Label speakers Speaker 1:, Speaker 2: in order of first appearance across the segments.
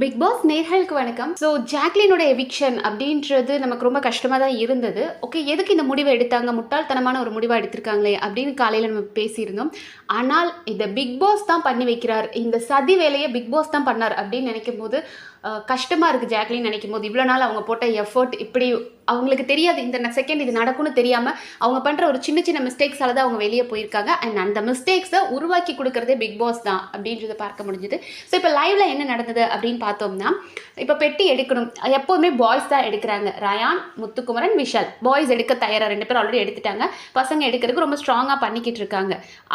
Speaker 1: Big pass நேர்களுக்கு வணக்கம். So ஜாக்லினோட eviction அப்படின்றது நமக்கு ரொம்ப கஷ்டமாக தான் இருந்தது. ஓகே எதுக்கு இந்த முடிவை எடுத்தாங்க? முட்டாள்தனமான ஒரு முடிவாக எடுத்திருக்காங்களே அப்படின்னு காலையில் நம்ம பேசியிருந்தோம். ஆனால் இந்த பிக் பாஸ் தான் பண்ணி வைக்கிறார். இந்த சதி வேலையை பிக் பாஸ் தான் பண்ணார் அப்படின்னு நினைக்கும் போது கஷ்டமாக இருக்குது ஜாக்லின் நினைக்கும் போது இவ்வளோ நாள் அவங்க போட்ட எஃபர்ட் இப்படி அவங்களுக்கு தெரியாது. இந்த செகண்ட் இது நடக்கும்னு தெரியாமல் அவங்க பண்ணுற ஒரு சின்ன சின்ன மிஸ்டேக்ஸால் தான் அவங்க வெளியே போயிருக்காங்க. அண்ட் அந்த மிஸ்டேக்ஸை உருவாக்கி கொடுக்குறதே பிக் பாஸ் தான் அப்படின்றத பார்க்க முடிஞ்சுது. ஸோ இப்போ லைவ்ல என்ன நடந்தது அப்படின்னு பார்த்தோம்னா இப்போ பெட்டி எடுக்கணும். எப்போதுமே பாய்ஸ் தான் எடுக்கிறாங்க. ரயான் முத்துக்குமரன் விஷால். பாய்ஸ் எடுக்க தயாராக ரெண்டு பேரும் ஆல்ரெடி எடுத்துட்டாங்க. பசங்க எடுக்கிறதுக்கு ரொம்ப ஸ்ட்ராங்காக பண்ணிக்கிட்டு இருக்காங்க.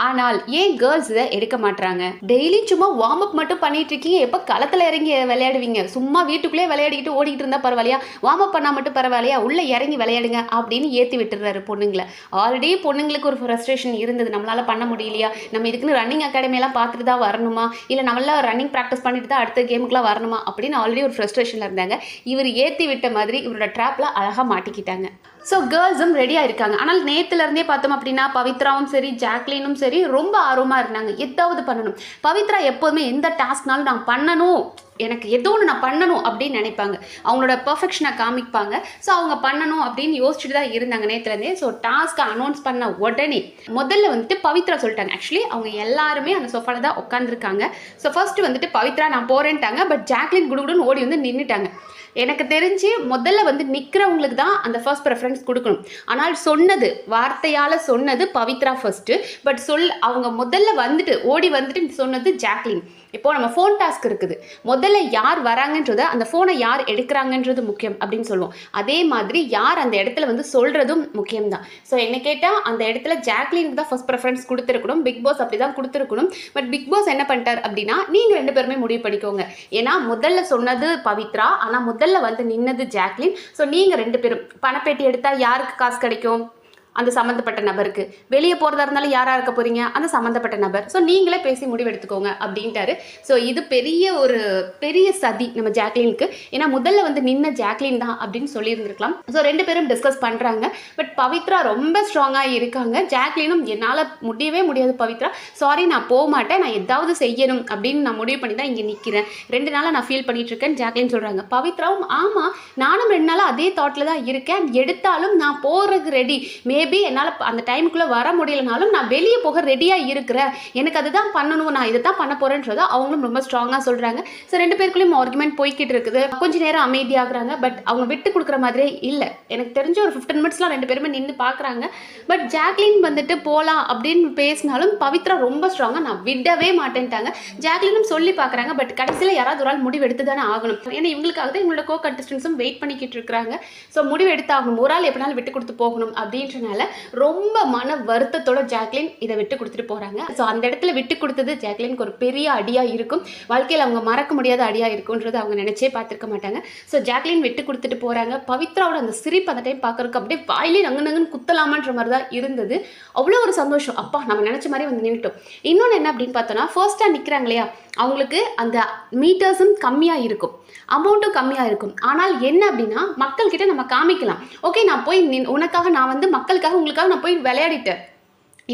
Speaker 1: ஆனால் ஏன் கேர்ள்ஸ் இதை எடுக்க மாட்றாங்க? டெய்லி சும்மா வார்ம் அப் மட்டும் பண்ணிட்டு இருக்கீங்க. எப்போ களத்தில் இறங்கி விளையாடுவீங்க? சும்மா வீட்டுக்குள்ளேயே விளையாடிக்கிட்டு ஓடிக்கிட்டு இருந்தா பரவாயில்லையா? வார்ம் அப் பண்ணால் மட்டும் பரவாயில்லையா? உள்ளே இறங்கி விளையாடுங்க அப்படின்னு ஏற்றி விட்டுறாரு பொண்ணுங்களை. ஆல்ரெடி பொண்ணுங்களுக்கு ஒரு ஃப்ரஸ்ட்ரேஷன் இருந்தது. நம்மளால பண்ண முடியலையா? நம்ம இதுக்குன்னு ரன்னிங் அகாடமியெல்லாம் பார்த்துட்டு தான் வரணுமா? இல்லை நம்மளால் ரன்னிங் ப்ராக்டிஸ் பண்ணிட்டு தான் அடுத்த கேமுக்குலாம் வரணுமா? அப்படின்னு ஆல்ரெடி ஒரு ஃப்ரஸ்ட்ரேஷனில் இருந்தாங்க. இவர் ஏற்றி விட்ட மாதிரி இவரோட ட்ராப்பில் அழகாக மாட்டிக்கிட்டாங்க. ஸோ கேர்ள்ஸும் ரெடியாக இருக்காங்க. ஆனால் நேற்றுலேருந்தே பார்த்தோம் அப்படின்னா பவித்ராவும் சரி ஜாக்லினும் சரி ரொம்ப ஆர்வமாக இருந்தாங்க. எதாவது பண்ணணும். பவித்ரா எப்போதுமே எந்த டாஸ்க்னாலும் நான் பண்ணணும். எனக்கு ஏதோ ஒன்று நான் பண்ணணும் அப்படின்னு நினைப்பாங்க. அவங்களோட பர்ஃபெக்ஷனை காமிப்பாங்க. ஸோ அவங்க பண்ணணும் அப்படின்னு யோசிச்சுட்டு தான் இருந்தாங்க நேற்றுலேருந்தே ஸோ டாஸ்க்கை அனௌன்ஸ் பண்ண உடனே முதல்ல வந்துட்டு பவித்ரா சொல்லிட்டாங்க. ஆக்சுவலி அவங்க எல்லாருமே அந்த சொஃபால தான் உட்காந்துருக்காங்க ஸோ ஃபர்ஸ்ட் வந்துட்டு பவித்ரா நான் போகிறேன்ட்டாங்க பட் ஜாக்லின் குடுகுடுன்னு ஓடி வந்து நின்றுட்டாங்க எனக்கு தெரிஞ்சு முதல்ல வந்து நிற்கிறவங்களுக்கு தான் அந்த ஃபர்ஸ்ட் ப்ரெஃபரன்ஸ் கொடுக்கணும். ஆனால் சொன்னது வார்த்தையால் சொன்னது பவித்ரா ஃபர்ஸ்ட்டு பட் சொல் அவங்க முதல்ல வந்துட்டு ஓடி வந்துட்டு சொன்னது ஜாக்லின். இப்போ நம்ம ஃபோன் டாஸ்க் இருக்குது. முதல்ல யார் வராங்கன்றது அந்த ஃபோனை யார் எடுக்கிறாங்கன்றது முக்கியம் அப்படின்னு சொல்லுவோம். அதே மாதிரி யார் அந்த இடத்துல வந்து சொல்கிறதும் முக்கியம் தான் ஸோ என்ன கேட்டால் அந்த இடத்துல ஜாக்லினுக்கு தான் ஃபர்ஸ்ட் ப்ரெஃபரன்ஸ் கொடுத்துருக்கணும். பிக் பாஸ் அப்படி தான் கொடுத்துருக்கணும். பட் பிக் பாஸ் என்ன பண்ணிட்டார் அப்படின்னா நீங்கள் ரெண்டு பேருமே முடிவு பண்ணிக்கோங்க. ஏன்னா முதல்ல சொன்னது பவித்ரா ஆனால் முதல்ல வந்து நின்னது ஜாக்லின். ஸோ நீங்கள் ரெண்டு பேரும் பணப்பேட்டி எடுத்தால் யாருக்கு காசு கிடைக்கும்? அந்த சம்மந்தப்பட்ட நபருக்கு. வெளியே போகிறதா இருந்தாலும் யாராக இருக்க போகிறீங்க அந்த சம்மந்தப்பட்ட நபர். ஸோ நீங்களே பேசி முடிவெடுத்துக்கோங்க அப்படின்ட்டாரு. ஸோ இது பெரிய ஒரு பெரிய சதி நம்ம ஜாக்லினுக்கு. ஏன்னா முதல்ல வந்து நின்ன ஜாக்லின் தான் அப்படின்னு சொல்லியிருந்திருக்கலாம். ஸோ ரெண்டு பேரும் டிஸ்கஸ் பண்ணுறாங்க பட் பவித்ரா ரொம்ப ஸ்ட்ராங்காக இருக்காங்க. ஜாக்லினும் என்னால் முடியவே முடியாது பவித்ரா. சாரி நான் போக மாட்டேன் நான் ஏதாவது செய்யணும் அப்படின்னு நான் முடிவு பண்ணி தான் இங்கே நிற்கிறேன் ரெண்டு நாளாக நான் ஃபீல் பண்ணிட்டு இருக்கேன் ஜாக்லின் சொல்கிறாங்க பவித்ராவும் ஆமாம் நானும் ரெண்டு நாளாக அதே தாட்டில் தான் இருக்கேன். எடுத்தாலும் நான் போகிறதுக்கு ரெடி மேபி என்னால் அந்த டைமுக்குள்ளே வர முடியலனாலும் நான் வெளியே போக ரெடியாக இருக்கிறேன். எனக்கு அதுதான் பண்ணணும். நான் இதை தான் பண்ண போகிறேன்றதை அவங்களும் ரொம்ப ஸ்ட்ராங்காக சொல்கிறாங்க ஸோ ரெண்டு பேருக்குள்ளேயும் ஆர்குமெண்ட் போய்கிட்டு இருக்குது. கொஞ்சம் நேரம் அமைதியாகிறாங்க பட் அவங்க விட்டு கொடுக்குற மாதிரியே இல்லை. எனக்கு தெரிஞ்ச ஒரு ஃபிஃப்டீன் மினிட்ஸ்லாம் ரெண்டு பேருமே நின்று பார்க்குறாங்க பட் ஜாக்லின் வந்துட்டு போகலாம் அப்படின்னு பேசினாலும் பவித்ரா ரொம்ப ஸ்ட்ராங்காக நான் விடவே மாட்டேன்ட்டாங்க. ஜாக்லினும் சொல்லி பார்க்குறாங்க பட் கடைசியில் யாராவது ஒரு ஆள் முடிவு எடுத்து தானே ஆகணும். ஏன்னா இவங்களுக்காக தான் இவங்களோட கோ கண்டஸ்டன்ஸும் வெயிட் பண்ணிக்கிட்டு இருக்கிறாங்க. ஸோ முடிவு எடுத்தாகணும் ஒரு ஆள் எப்படினாலும் விட்டு கொடுத்து போகணும் அப்படின்றனால ரொம்ப மன வருத்தத்தோட ஜாக்லின் இதை விட்டு கொடுத்துட்டு போகிறாங்க ஸோ அந்த இடத்துல விட்டு கொடுத்தது ஜாக்லினுக்கு ஒரு பெரிய அடியாக இருக்கும். வாழ்க்கையில் அவங்க மறக்க முடியாத அடியாக இருக்கும்ன்றது அவங்க நினச்சே பார்த்துருக்க மாட்டாங்க. ஸோ ஜாக்லின் விட்டு கொடுத்துட்டு போகிறாங்க பவித்ராவோட அந்த சிரிப்பு அந்த டைம் பார்க்கறதுக்கு அப்படியே வாயிலே நங்கு நங்குன்னு குத்தலாமான்ற மாதிரி தான் இருந்தது. அவ்வளோ ஒரு சந்தோஷம். அப்பா நம்ம நினச்ச மாதிரி வந்து நின்றுட்டோம் இன்னொன்று என்ன அப்படின்னு பார்த்தோன்னா ஃபர்ஸ்ட்டாக நிற்கிறாங்க இல்லையா அவங்களுக்கு அந்த மீட்டர்ஸும் கம்மியாக இருக்கும். அமௌண்ட்டும் கம்மியாக இருக்கும். ஆனால் என்ன அப்படின்னா மக்கள்கிட்ட நம்ம காமிக்கலாம். ஓகே நான் போய் உனக்காக நான் வந்து மக்கள் உங்களுக்காக நான் போய் விளையாடிட்டேன்.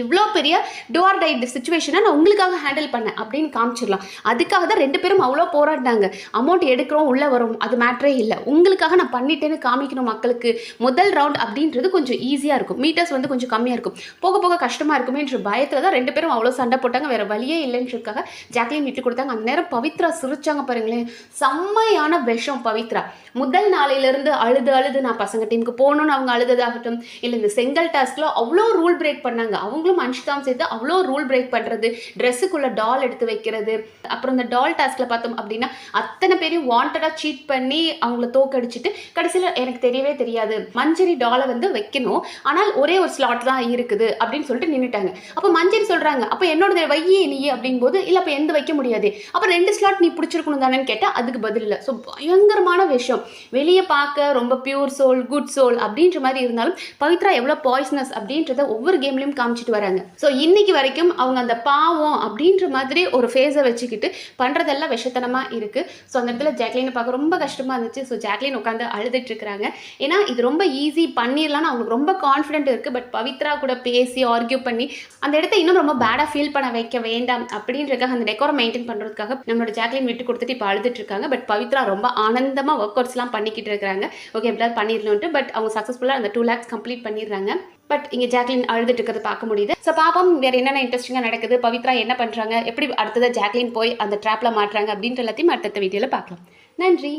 Speaker 1: இவ்வளோ பெரிய டோர் டைட் சுச்சுவேஷனை நான் உங்களுக்காக ஹேண்டில் பண்ணேன் அப்படின்னு காமிச்சிடலாம். அதுக்காக தான் ரெண்டு பேரும் அவ்வளோ போராடினாங்க. அமௌண்ட் எடுக்கிறோம் உள்ளே வரும் அது மேட்ரே இல்லை. உங்களுக்காக நான் பண்ணிட்டேன்னு காமிக்கணும் மக்களுக்கு. முதல் ரவுண்ட் அப்படின்றது கொஞ்சம் ஈஸியாக இருக்கும். மீட்டர்ஸ் வந்து கொஞ்சம் கம்மியாக இருக்கும். போக போக கஷ்டமாக இருக்குமேன்ற பயத்தில் தான் ரெண்டு பேரும் அவ்வளோ சண்டை போட்டாங்க. வேறு வழியே இல்லைன்றதுக்காக ஜாக்லின் விட்டு கொடுத்தாங்க. அந்த நேரம் பவித்ரா சிரிச்சாங்க பாருங்களேன். செம்மையான விஷம் பவித்ரா. முதல் நாளையிலேருந்து அழுது அழுது நான் பசங்க டீமுக்கு போகணும்னு அவங்க அழுததாகட்டும் இல்லை இந்த செங்கல் டாஸ்கில் அவ்வளோ ரூல் பிரேக் பண்ணாங்க. அவங்க அவங்களும் அன்ஷிதாவும் சேர்த்து அவ்வளோ ரூல் பிரேக் பண்ணுறது ட்ரெஸ்ஸுக்குள்ளே டால் எடுத்து வைக்கிறது. அப்புறம் இந்த டால் டாஸ்கில் பார்த்தோம் அப்படின்னா அத்தனை பேரையும் வாண்டடாக சீட் பண்ணி அவங்கள தோக்கடிச்சிட்டு கடைசியில் எனக்கு தெரியவே தெரியாது. மஞ்சரி டாலை வந்து வைக்கணும். ஆனால் ஒரே ஒரு ஸ்லாட் தான் இருக்குது அப்படின்னு சொல்லிட்டு நின்றுட்டாங்க அப்போ மஞ்சரி சொல்கிறாங்க அப்போ என்னோட வையே நீ? அப்படிங்கும்போது இல்லை அப்போ எந்த வைக்க முடியாது. அப்போ ரெண்டு ஸ்லாட் நீ பிடிச்சிருக்கணும் தானேன்னு கேட்டால் அதுக்கு பதில் இல்லை. ஸோ பயங்கரமான விஷயம். வெளியே பார்க்க ரொம்ப பியூர் சோல் குட் சோல் அப்படின்ற மாதிரி இருந்தாலும் பவித்ரா எவ்வளோ பாய்ஸ்னஸ் அப்படின்றத ஒவ்வொரு கேம்லையும் காமிச்சிட்டு வராங்க. ஸோ இன்னைக்கு வரைக்கும் அவங்க அந்த பாவம் அப்படின்ற மாதிரி ஒரு ஃபேஸை வச்சுக்கிட்டு பண்ணுறதெல்லாம் விஷத்தனமாக இருக்குது ஸோ அந்த இடத்துல ஜாக்லினை பார்க்க ரொம்ப கஷ்டமாக இருந்துச்சு. ஸோ ஜாக்லின் உட்காந்து அழுதுட்டு இருக்கிறாங்க. ஏன்னா இது ரொம்ப ஈஸி பண்ணிடலாம்னு அவங்களுக்கு ரொம்ப கான்ஃபிடென்ட் இருக்குது பட் பவித்ரா கூட பேசி ஆர்கியூ பண்ணி அந்த இடத்த இன்னும் ரொம்ப பேடாக ஃபீல் பண்ண வைக்க வேண்டாம் அப்படின்றக்காக அந்த டெக்கோரை மெயின்டைன் பண்ணுறதுக்காக நம்மளோட ஜாக்லின் விட்டு கொடுத்துட்டு இப்போ அழுதுட்டு இருக்காங்க. பட் பவித்ரா ரொம்ப ஆனந்தமாக ஒர்க் அவுட்ஸ்லாம் பண்ணிக்கிட்டு இருக்கிறாங்க. ஓகே எப்படியாவது பண்ணிடலான்ட்டு பட் அவங்க சக்ஸஸ்ஃபுல்லாக அந்த டூ லேக்ஸ் கம்ப்ளீட் பண்ணிடுறாங்க. பட் இங்கே ஜாக்லின் அழுதுட்டு இருக்கிறது பார்க்க முடியுது. ஸோ பாப்போம் வேறு என்னென்ன இன்ட்ரெஸ்டிங்காக நடக்குது? பவித்ரா என்ன பண்ணுறாங்க எப்படி அடுத்ததாக ஜாக்லின் போய் அந்த ட்ராப்பில் மாட்டுறாங்க? அப்படின்ற எல்லாத்தையும் அடுத்த வீடியோவில் பார்க்கலாம். நன்றி.